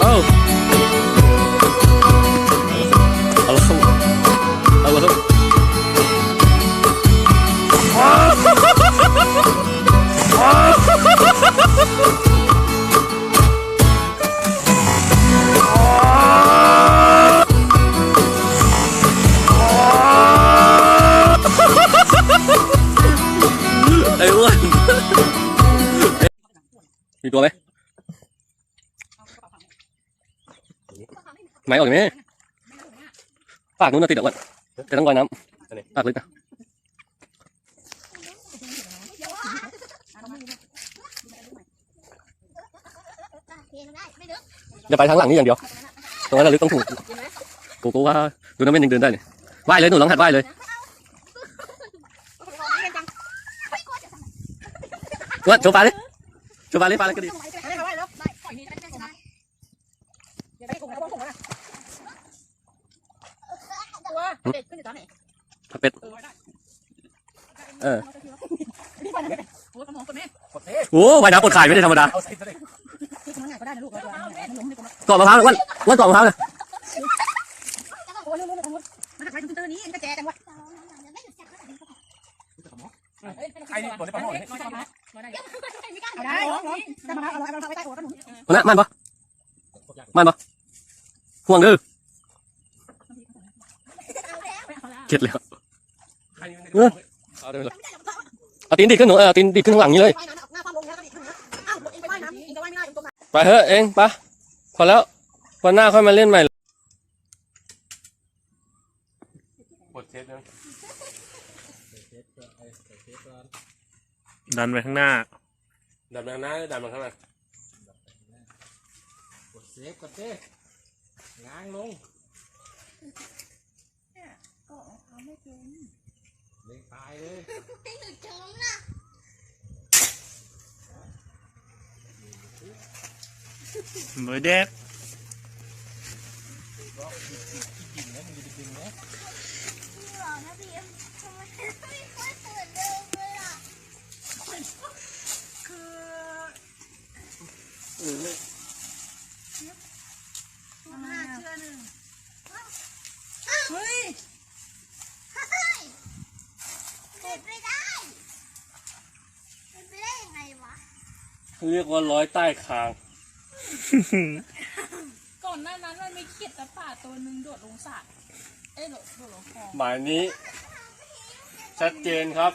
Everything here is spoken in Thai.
เอ้าเอาละครับเอาละครับ ไอ้อ้วนมีตัวไหมไหมออกจากไหมปากนู้นน่ะติดอะอ้วนแต่ต้องลอยน้ำปากลึกนะอย่าไปทางหลังนี่อย่างเดียว ตรงนั้นเราลึกต้องถูกกูกูว่าดูน้ำเป็นยังเดินได้เลยว่ายเลยหนูลองหัดว่ายเลยอ้วนโชว์ปลาดิโชว์ปลาดิปลาอะไรก็ดี เด็กขึ้นอยู่ตอนไหนเป็ดเออโอ้สมองคนนี้โอ้ว่ายน้ำปวดขายไม่ได้ธรรมดามันง่ายก็ได้นะลูกเรามันล้มในกลมเกาะมะพร้าวอ้วนอ้วนเกาะมะพร้าวเลยโอ้ยลูกลูกลูกมันจะไปตุ้นนี้มันก็แจจังวะใครนี่ตัวนี้ปลาหม้อนี่เอาได้ร้องร้องจะมาเอาเอาเอาไปใต้หัวกันหนูมันนะมันปะมันปะห่วงดื้อ เข็ดเลยครับใครนี่เออเอาได้ไหมล่ะเอาตีนดิดขึ้นหนูเออเอาตีนดิดขึ้นข้างหลังนี้เลย ว่ายน้ำหน้าความลงแล้วก็ดิอ้าวเองไปว่ายน้ำเองจะว่ายไม่ได้เองตรงไหนไปเถอะเองปะพอแล้ววันหน้าค่อยมาเล่นใหม่ กดเทสนะดันไปข้างหน้า ดับหน้าดับมันข้างหน้ากดเซฟกดเซฟง้างลง เล่งตายเลยมือเด็กเฮ้ย เป็นไปได้เป็นไปได้ยังไงวะ เรียกว่าร้อยใต้คาง ก่อนหน้านั้นมันมีเขียดตะป่าตัวหนึ่งโดดลงสระเอ้ยโดดโดดลงคลองหมายนี้ ชัดเจนครับ